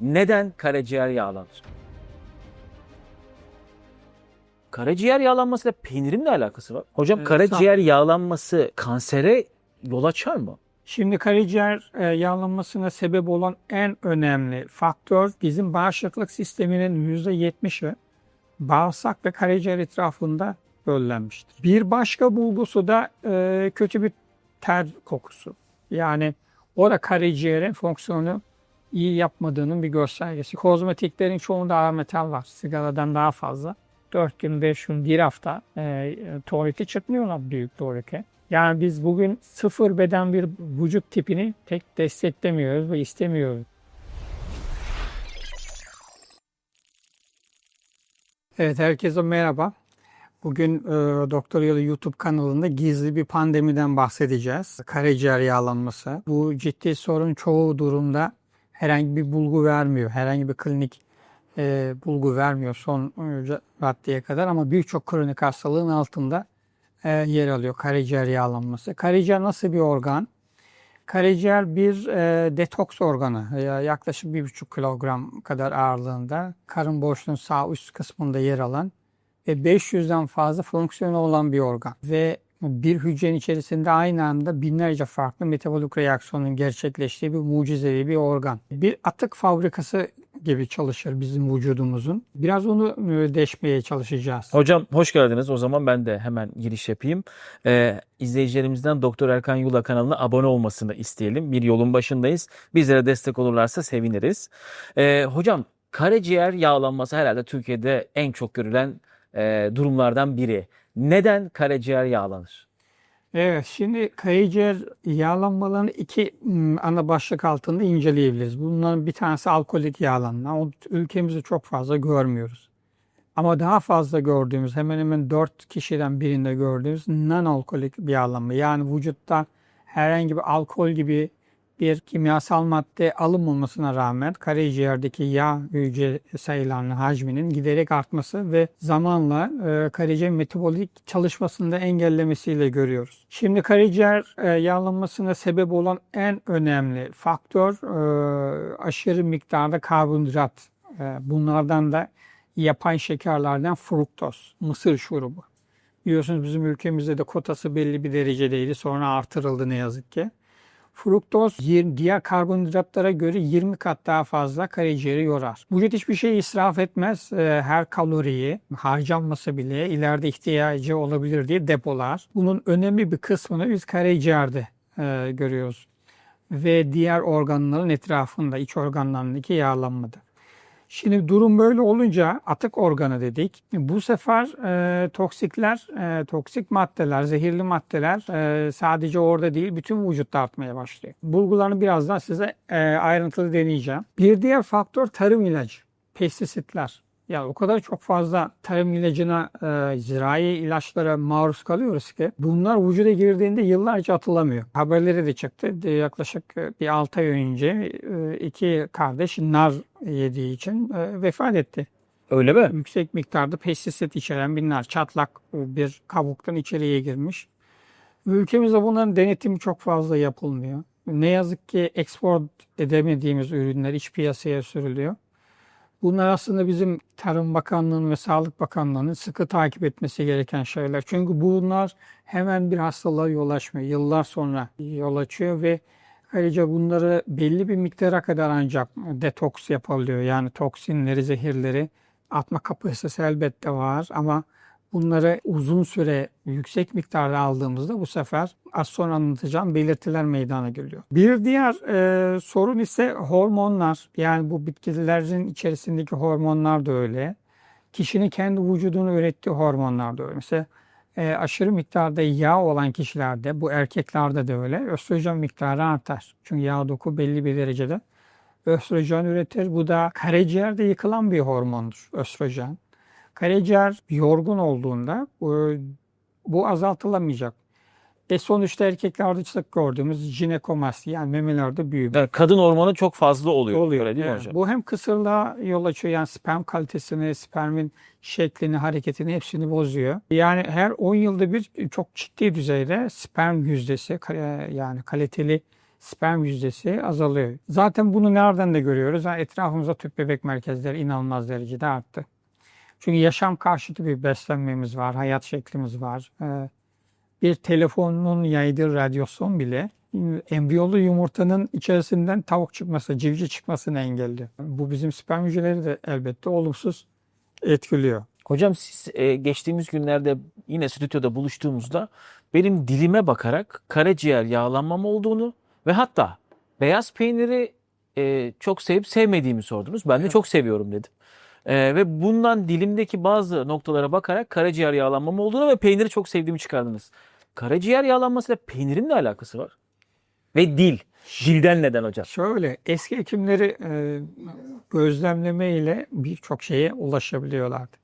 Neden karaciğer yağlanır? Karaciğer yağlanmasıyla peynirin ne alakası var? Hocam Ee, karaciğer yağlanması kansere yol açar mı? Şimdi karaciğer e, yağlanmasına sebep olan en önemli faktör bizim bağışıklık sisteminin %70'i bağırsak ve karaciğer etrafında böllenmiştir. Bir başka bulgusu da e, kötü bir ter kokusu. Yani o da karaciğerin fonksiyonu iyi yapmadığının bir göstergesi. Kozmetiklerin çoğunda ağır metal var. Sigaradan daha fazla. 4 gün, 5 gün, 1 hafta e, tuvalete çıkmıyorlar büyük tuvalete. Yani biz bugün sıfır beden bir vücut tipini tek desteklemiyoruz ve istemiyoruz. Evet herkese merhaba. Bugün e, Doktor Yolu YouTube kanalında gizli bir pandemiden bahsedeceğiz. Karaciğer yağlanması. Bu ciddi sorun çoğu durumda herhangi bir bulgu vermiyor. Herhangi bir klinik e, bulgu vermiyor son e, raddeye kadar ama birçok kronik hastalığın altında e, yer alıyor karaciğer yağlanması. Karaciğer nasıl bir organ? Karaciğer bir e, detoks organı. Ya- Yaklaşık 1,5 kilogram kadar ağırlığında. Karın boşluğunun sağ üst kısmında yer alan ve 500'den fazla fonksiyonu olan bir organ. Ve bir hücrenin içerisinde aynı anda binlerce farklı metabolik reaksiyonun gerçekleştiği bir mucizevi bir organ. Bir atık fabrikası gibi çalışır bizim vücudumuzun. Biraz onu e, deşmeye çalışacağız. Hocam hoş geldiniz. O zaman ben de hemen giriş yapayım. Ee, izleyicilerimizden Doktor Erkan Yula kanalına abone olmasını isteyelim. Bir yolun başındayız. Bizlere destek olurlarsa seviniriz. Ee, hocam karaciğer yağlanması herhalde Türkiye'de en çok görülen e, durumlardan biri. Neden karaciğer yağlanır? Evet, şimdi karaciğer yağlanmalarını iki mm, ana başlık altında inceleyebiliriz. Bunların bir tanesi alkolik yağlanma. O ülkemizde çok fazla görmüyoruz. Ama daha fazla gördüğümüz, hemen hemen 4 kişiden birinde gördüğümüz non-alkolik bir yağlanma. Yani vücutta herhangi bir alkol gibi bir kimyasal madde alınmamasına rağmen karaciğerdeki yağ hücre sayılarının hacminin giderek artması ve zamanla e, karaciğer metabolik çalışmasını da engellemesiyle görüyoruz. Şimdi karaciğer e, yağlanmasına sebep olan en önemli faktör e, aşırı miktarda karbonhidrat. E, bunlardan da yapay şekerlerden fruktoz, mısır şurubu. Biliyorsunuz bizim ülkemizde de kotası belli bir derecedeydi. Sonra artırıldı ne yazık ki. Fruktoz diğer karbonhidratlara göre 20 kat daha fazla karaciğeri yorar. Vücut hiçbir şey israf etmez. Ee, Her kaloriyi harcanmasa bile ileride ihtiyacı olabilir diye depolar. Bunun önemli bir kısmını biz karaciğerde e, görüyoruz. Ve diğer organların etrafında, iç organlarındaki yağlanmada. Şimdi durum böyle olunca atık organı dedik. Bu sefer e, toksikler, e, toksik maddeler, zehirli maddeler e, sadece orada değil bütün vücutta artmaya başlıyor. Bulgularını birazdan size e, ayrıntılı deneyeceğim. Bir diğer faktör tarım ilacı, pestisitler. Ya o kadar çok fazla tarım ilacına, e, zirai ilaçlara maruz kalıyoruz ki bunlar vücuda girdiğinde yıllarca atılamıyor. Haberleri de çıktı. Yaklaşık e, bir 6 ay önce e, iki kardeş nar yediği için e, vefat etti. Öyle mi? Yüksek miktarda pestisit içeren bir nar, çatlak e, bir kabuktan içeriye girmiş. Ülkemizde bunların denetimi çok fazla yapılmıyor. Ne yazık ki export edemediğimiz ürünler iç piyasaya sürülüyor. Bunlar aslında bizim Tarım Bakanlığı'nın ve Sağlık Bakanlığı'nın sıkı takip etmesi gereken şeyler. Çünkü bunlar hemen bir hastalığa yol açmıyor. Yıllar sonra yol açıyor ve ayrıca bunları belli bir miktara kadar ancak detoks yapabiliyor. Yani toksinleri, zehirleri atma kapasitesi elbette var ama bunları uzun süre yüksek miktarda aldığımızda bu sefer az sonra anlatacağım belirtiler meydana geliyor. Bir diğer e, sorun ise hormonlar. Yani bu bitkilerin içerisindeki hormonlar da öyle. Kişinin kendi vücudunu ürettiği hormonlar da öyle. Mesela e, aşırı miktarda yağ olan kişilerde, bu erkeklerde de öyle, östrojen miktarı artar. Çünkü yağ doku belli bir derecede östrojen üretir. Bu da karaciğerde yıkılan bir hormondur östrojen. Karaciğer yorgun olduğunda bu, bu azaltılamayacak. E sonuçta erkeklerde sık gördüğümüz jinekomasti yani memelerde büyüme. Yani kadın hormonu çok fazla oluyor. Oluyor. Öyle değil mi Evet. hocam? Bu hem kısırlığa yol açıyor yani sperm kalitesini, spermin şeklini, hareketini hepsini bozuyor. Yani her 10 yılda bir çok ciddi düzeyde sperm yüzdesi ka- yani kaliteli sperm yüzdesi azalıyor. Zaten bunu nereden de görüyoruz? Ha, Etrafımızda tüp bebek merkezleri inanılmaz derecede arttı. Çünkü yaşam karşıtı bir beslenmemiz var, hayat şeklimiz var. Ee, bir telefonun yaydığı radyasyon bile embriyolu yumurtanın içerisinden tavuk çıkması, civciv çıkmasını engelliyor. Bu bizim sperm hücreleri de elbette olumsuz etkiliyor. Hocam siz e, geçtiğimiz günlerde yine stüdyoda buluştuğumuzda benim dilime bakarak karaciğer yağlanmam olduğunu ve hatta beyaz peyniri e, çok sevip sevmediğimi sordunuz. Ben de Evet. çok seviyorum dedim. E, ve bundan dilimdeki bazı noktalara bakarak karaciğer yağlanmam olduğunu ve peyniri çok sevdiğimi çıkardınız. Karaciğer yağlanmasıyla peynirin ne alakası var? Ve dil. Dilden neden hocam? Şöyle eski hekimleri e, gözlemleme ile birçok şeye ulaşabiliyorlardı.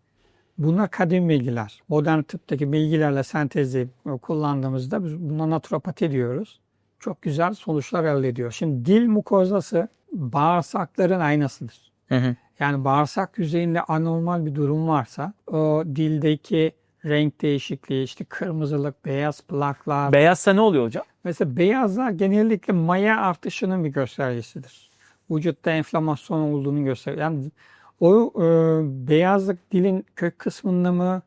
Bunlar kadim bilgiler. Modern tıptaki bilgilerle sentezleyip kullandığımızda biz buna naturopati diyoruz. Çok güzel sonuçlar elde ediyor. Şimdi dil mukozası bağırsakların aynasıdır. Hı hı. Yani bağırsak yüzeyinde anormal bir durum varsa o dildeki renk değişikliği, işte kırmızılık, beyaz plaklar, Beyazsa ne oluyor hocam? Mesela beyazlar genellikle maya artışının bir göstergesidir. Vücutta enflamasyon olduğunu gösterir. Yani o e, beyazlık dilin kök kısmında mı,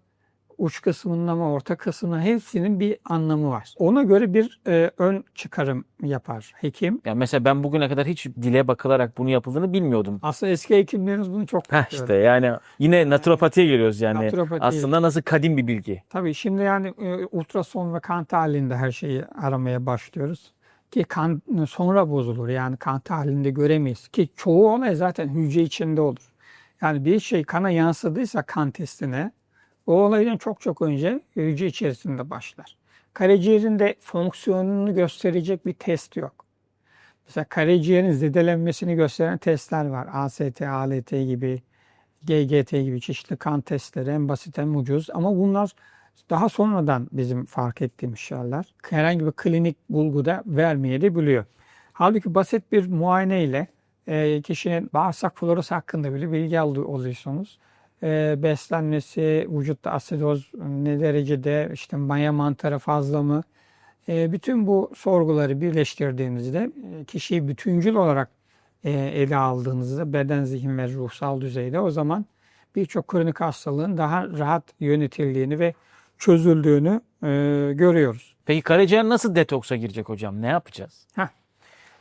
uç kısmında mı, orta kısmında hepsinin bir anlamı var. Ona göre bir e, ön çıkarım yapar hekim. Ya mesela ben bugüne kadar hiç dile bakılarak bunu yapıldığını bilmiyordum. Aslında eski hekimlerimiz bunu çok Heh işte yani yine naturopatiye geliyoruz yani. Naturopati. Aslında nasıl kadim bir bilgi. Tabii şimdi yani e, ultrason ve kan tahlilinde her şeyi aramaya başlıyoruz. Ki kan sonra bozulur yani kan tahlilinde göremeyiz. Ki çoğu olay zaten hücre içinde olur. Yani bir şey kana yansıdıysa kan testine o olaydan çok çok önce hücre içerisinde başlar. Karaciğerin de fonksiyonunu gösterecek bir test yok. Mesela karaciğerin zedelenmesini gösteren testler var. AST, ALT gibi, GGT gibi çeşitli kan testleri en basit en ucuz ama bunlar daha sonradan bizim fark ettiğimiz şeyler. Herhangi bir klinik bulguda vermeyebiliyor. Halbuki basit bir muayene ile e, kişinin bağırsak florası hakkında bile bilgi alıyor oluyorsunuz. E, beslenmesi, vücutta asidoz ne derecede, işte maya mantarı fazla mı? E, bütün bu sorguları birleştirdiğinizde e, kişiyi bütüncül olarak e, ele aldığınızda beden, zihin ve ruhsal düzeyde o zaman birçok kronik hastalığın daha rahat yönetildiğini ve çözüldüğünü e, görüyoruz. Peki karaciğer nasıl detoksa girecek hocam? Ne yapacağız?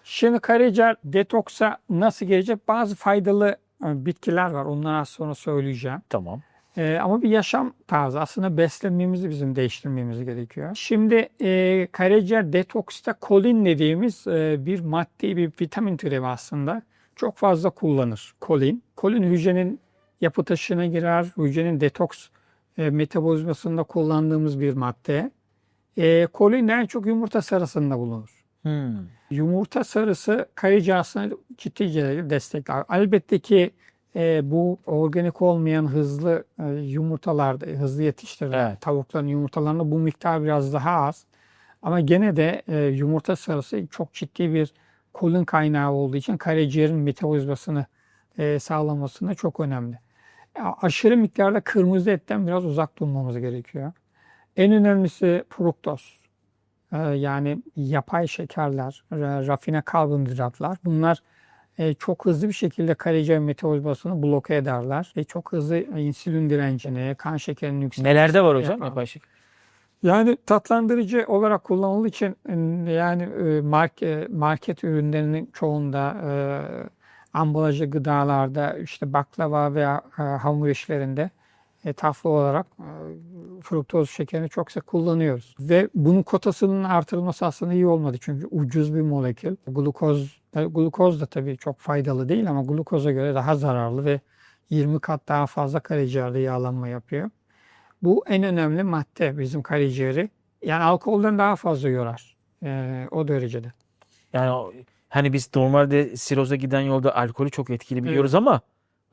Şimdi karaciğer detoksa nasıl gelecek? Bazı faydalı e, bitkiler var. Onları az sonra söyleyeceğim. Tamam. E, ama bir yaşam tarzı. Aslında beslenmemizi bizim değiştirmemiz gerekiyor. Şimdi e, karaciğer detoksta kolin dediğimiz e, bir madde, bir vitamin türevi aslında. Çok fazla kullanır kolin. Kolin hücrenin yapı taşına girer. Hücrenin detoks e, metabolizmasında kullandığımız bir madde. E, kolin en çok yumurta sarısında bulunur. Hmm. Yumurta sarısı karaciğer aslında ciddi derecede destekler. Elbette ki e, bu organik olmayan hızlı e, yumurtalarda, hızlı yetiştirilen Evet. tavukların yumurtalarında bu miktar biraz daha az. Ama gene de e, yumurta sarısı çok ciddi bir kolin kaynağı olduğu için karaciğerin metabolizmasını e, sağlamasında çok önemli. Ya, aşırı miktarda kırmızı etten biraz uzak durmamız gerekiyor. En önemlisi fruktoz. Ee, yani yapay şekerler, ra- rafine karbonhidratlar bunlar e, çok hızlı bir şekilde karaciğer metabolizmasını bloke ederler ve çok hızlı insülin direncini, kan şekerinin yükselmesini Nelerde var hocam yapar. yapay şeker? Yani tatlandırıcı olarak kullanıldığı için e, yani e, market, market ürünlerinin çoğunda e, ambalajlı gıdalarda işte baklava veya e, hamur işlerinde tatlı olarak e, fruktoz şekerini çok sık kullanıyoruz. Ve bunun kotasının artırılması aslında iyi olmadı çünkü ucuz bir molekül. Glukoz, e, glukoz da tabii çok faydalı değil ama glukoza göre daha zararlı ve 20 kat daha fazla karaciğerde yağlanma yapıyor. Bu en önemli madde bizim karaciğeri. Yani alkolden daha fazla yorar. Ee, o derecede. Yani hani biz normalde siroza giden yolda alkolü çok etkili biliyoruz ama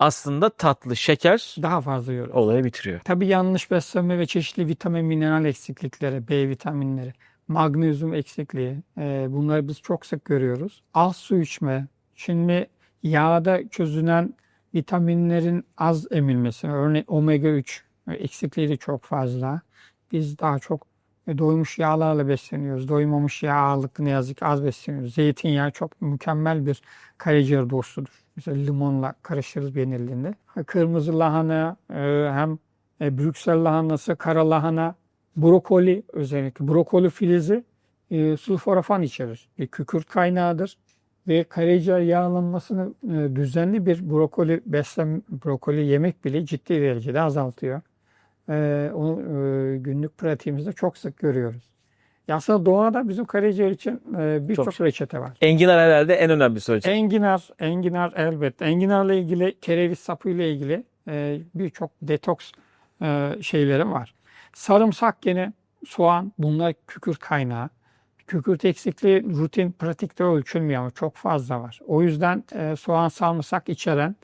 aslında tatlı şeker Daha fazla yorar. olayı bitiriyor. Tabii yanlış beslenme ve çeşitli vitamin mineral eksiklikleri, B vitaminleri, magnezyum eksikliği e, bunları biz çok sık görüyoruz. Az su içme. Şimdi yağda çözünen vitaminlerin az emilmesi, örneğin omega 3 eksikliği de çok fazla. Biz daha çok E, doymuş yağlarla besleniyoruz. Doymamış yağ ağırlıklı ne yazık az besleniyoruz. Zeytinyağı çok mükemmel bir karaciğer dostudur. Mesela limonla karıştırırız. Ha, Kırmızı lahana, e, hem e, Brüksel lahanası, kara lahana, brokoli özellikle. Brokoli filizi e, sulforafan içerir. Bir kükürt kaynağıdır ve karaciğer yağlanmasını düzenli bir brokoli beslen brokoli yemek bile ciddi derecede azaltıyor. Onu günlük pratiğimizde çok sık görüyoruz. Ya Aslında doğada bizim karaciğer için e, birçok Çok şey. reçete var. Enginar herhalde en önemli söyleyecek. Enginar, enginar elbette. Enginarla ilgili, kereviz sapıyla ilgili e, birçok detoks e, şeyleri var. Sarımsak gene, soğan bunlar kükürt kaynağı. Kükürt eksikliği rutin pratikte ölçülmüyor ama çok fazla var. O yüzden e, soğan, sarımsak içeren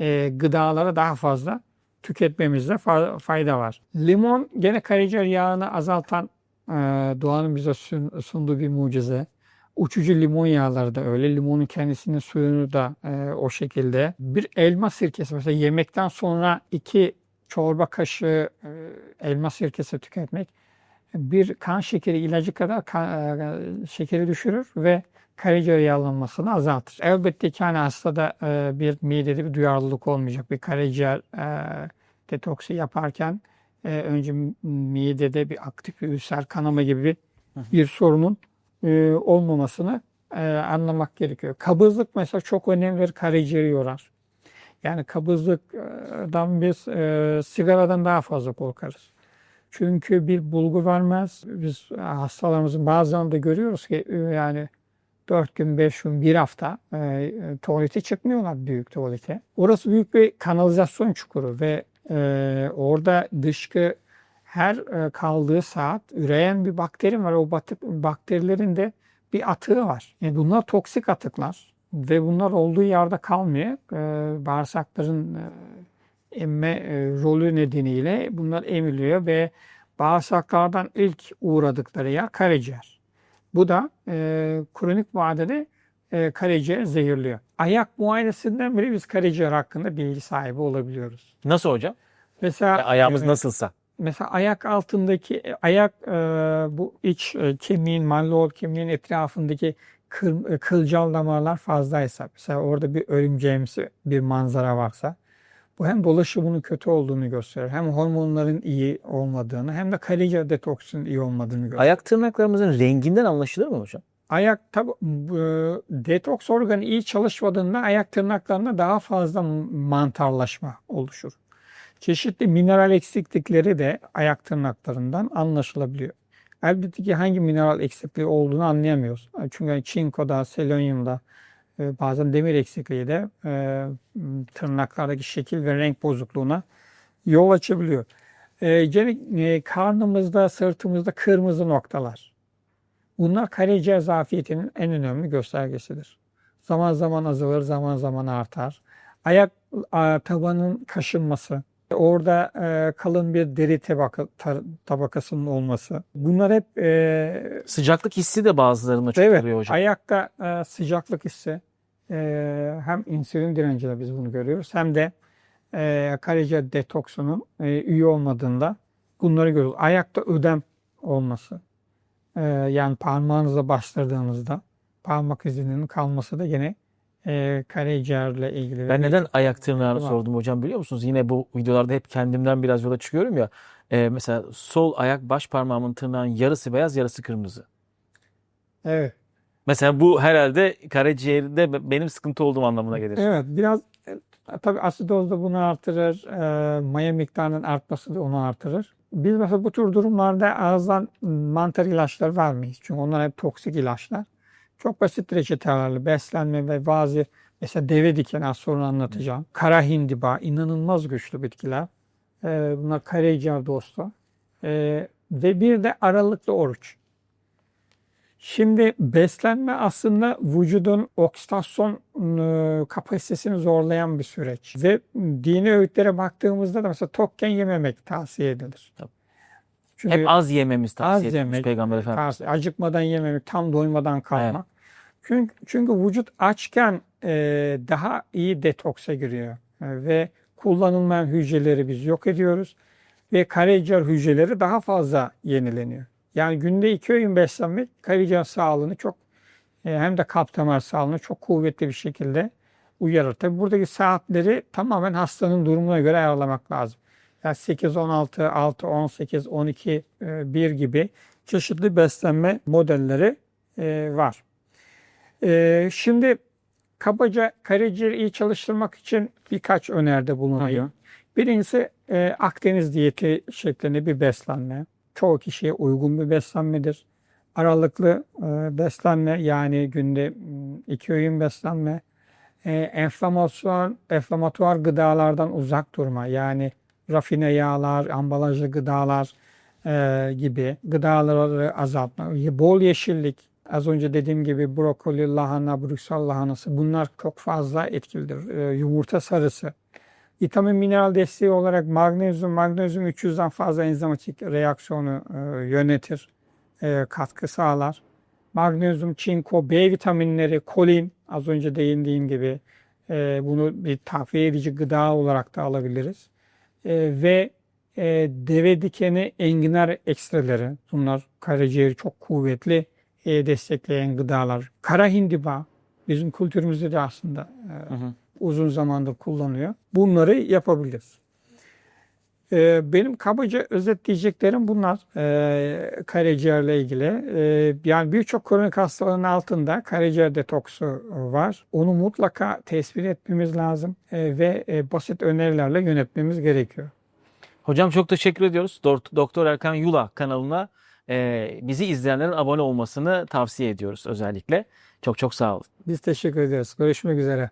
e, gıdaları daha fazla tüketmemizde fa- fayda var. Limon gene karaciğer yağını azaltan doğanın bize sun- sunduğu bir mucize. Uçucu limon yağları da öyle. Limonun kendisinin suyunu da e, o şekilde. Bir elma sirkesi mesela yemekten sonra iki çorba kaşığı e, elma sirkesi tüketmek bir kan şekeri ilacı kadar kan- e, şekeri düşürür ve karaciğer yağlanmasını azaltır. Elbette ki hani hastada bir midede bir duyarlılık olmayacak. Bir karaciğer detoksu yaparken e, önce midede bir aktif bir ülser kanama gibi bir, bir sorunun e, olmamasını e, anlamak gerekiyor. Kabızlık mesela çok önemli bir karaciğeri yorar. Yani kabızlıktan biz e, sigaradan daha fazla korkarız. Çünkü bir bulgu vermez. Biz hastalarımızın bazılarında görüyoruz ki yani 4 gün, 5 gün, 1 hafta e, tuvalete çıkmıyorlar büyük tuvalete. Orası büyük bir kanalizasyon çukuru ve e, orada dışkı her e, kaldığı saat üreyen bir bakteri var. O bakterilerin de bir atığı var. Yani bunlar toksik atıklar ve bunlar olduğu yerde kalmıyor. E, bağırsakların e, emme e, rolü nedeniyle bunlar emiliyor ve bağırsaklardan ilk uğradıkları yer karaciğer. Bu da e, kronik vadede e, karaciğer zehirliyor. Ayak muayenesinden bile biz karaciğer hakkında bilgi sahibi olabiliyoruz. Nasıl hocam? Mesela Ya ayağımız Evet. nasılsa. Mesela ayak altındaki ayak e, bu iç e, kemiğin, malleol kemiğin etrafındaki kıl, e, kılcal damarlar fazlaysa, mesela orada bir örümceğimsi bir manzara varsa, bu hem dolaşımının kötü olduğunu gösterir, hem hormonların iyi olmadığını, hem de karaciğer detoksunun iyi olmadığını gösterir. Ayak tırnaklarımızın renginden anlaşılır mı hocam? Ayak tabi detoks organı iyi çalışmadığında ayak tırnaklarında daha fazla mantarlaşma oluşur. Çeşitli mineral eksiklikleri de ayak tırnaklarından anlaşılabiliyor. Elbette ki hangi mineral eksikliği olduğunu anlayamıyoruz. Çünkü çinkoda, selenyumda, e, bazen demir eksikliği de e, tırnaklardaki şekil ve renk bozukluğuna yol açabiliyor. E, gene, e, karnımızda, sırtımızda kırmızı noktalar. Bunlar karaciğer zafiyetinin en önemli göstergesidir. Zaman zaman azalır, zaman zaman artar. Ayak tabanın kaşınması, orada e, kalın bir deri tabaka, ta- tabakasının olması. Bunlar hep e, Sıcaklık hissi de bazılarında çok evet, oluyor hocam. ayakta e, sıcaklık hissi e, hem insülin direnciyle biz bunu görüyoruz hem de e, karaciğer detoksunun e, olmadığında bunları görüyoruz. Ayakta ödem olması. E, yani parmağınızla bastırdığınızda parmak izinin kalması da yine e, karaciğerle ilgili. Ben neden ayak tırnağını Tamam. sordum hocam biliyor musunuz? Yine bu videolarda hep kendimden biraz yola çıkıyorum ya. Ee, mesela sol ayak baş parmağımın tırnağın yarısı beyaz yarısı kırmızı. Evet. Mesela bu herhalde karaciğerde be- benim sıkıntı olduğum anlamına gelir. Evet, biraz e, tabii asidoz da bunu artırır, e, maya miktarının artması da onu artırır. Biz mesela bu tür durumlarda ağızdan mantar ilaçları vermeyiz. Çünkü onlar hep toksik ilaçlar. Çok basit reçetelerle beslenme ve bazı mesela deve dikeni az sonra anlatacağım. Kara hindiba inanılmaz güçlü bitkiler. E, bunlar karaciğer dostu. E, ve bir de aralıklı oruç. Şimdi beslenme aslında vücudun oksidasyon e, kapasitesini zorlayan bir süreç. Ve dini öğütlere baktığımızda da mesela tokken yememek tavsiye edilir. Tabii. Çünkü Hep az yememiz Az tavsiye edilmiş yemek, Peygamber Efendimiz. tavsiye- acıkmadan yememek, tam doymadan kalmak. Çünkü, çünkü vücut açken e, daha iyi detoksa giriyor. E, ve kullanılmayan hücreleri biz yok ediyoruz. Ve karaciğer hücreleri daha fazla yenileniyor. Yani günde iki öğün beslenmek karaciğer sağlığını çok e, hem de kalp damar sağlığını çok kuvvetli bir şekilde uyarır. Tabi buradaki saatleri tamamen hastanın durumuna göre ayarlamak lazım. Yani 8, 16, 6, 18, 12, 1 gibi çeşitli beslenme modelleri e, var. E, Şimdi kabaca karaciğeri iyi çalıştırmak için birkaç öneride bulunuyor. Birincisi Akdeniz diyeti şeklinde bir beslenme. Çoğu kişiye uygun bir beslenmedir. Aralıklı e, beslenme yani günde m, iki öğün beslenme. E, enflamasyon, enflamatuar gıdalardan uzak durma. Yani rafine yağlar, ambalajlı gıdalar e, gibi gıdaları azaltma. Bol yeşillik, az önce dediğim gibi brokoli, lahana, Brüksel lahanası bunlar çok fazla etkilidir. Yumurta sarısı. Vitamin mineral desteği olarak magnezyum, magnezyum 300'den fazla enzimatik reaksiyonu e, yönetir, e, katkı sağlar. Magnezyum, çinko, B vitaminleri, kolin az önce değindiğim gibi e, bunu bir takviye edici gıda olarak da alabiliriz. Ve deve dikeni enginar ekstraları bunlar karaciğeri çok kuvvetli destekleyen gıdalar. Kara hindiba bizim kültürümüzde de aslında Hı hı. Uzun zamandır kullanıyor. Bunları yapabiliriz. Ee, benim kabaca özetleyeceklerim bunlar ee, karaciğerle ilgili. Ee, yani birçok kronik hastalığın altında karaciğer detoksu var. Onu mutlaka tespit etmemiz lazım ee, ve e, basit önerilerle yönetmemiz gerekiyor. Hocam çok teşekkür ediyoruz. Doktor Erkan Yula kanalına e, bizi izleyenlerin abone olmasını tavsiye ediyoruz özellikle. Çok çok sağ olun. Biz teşekkür ederiz. Görüşmek üzere.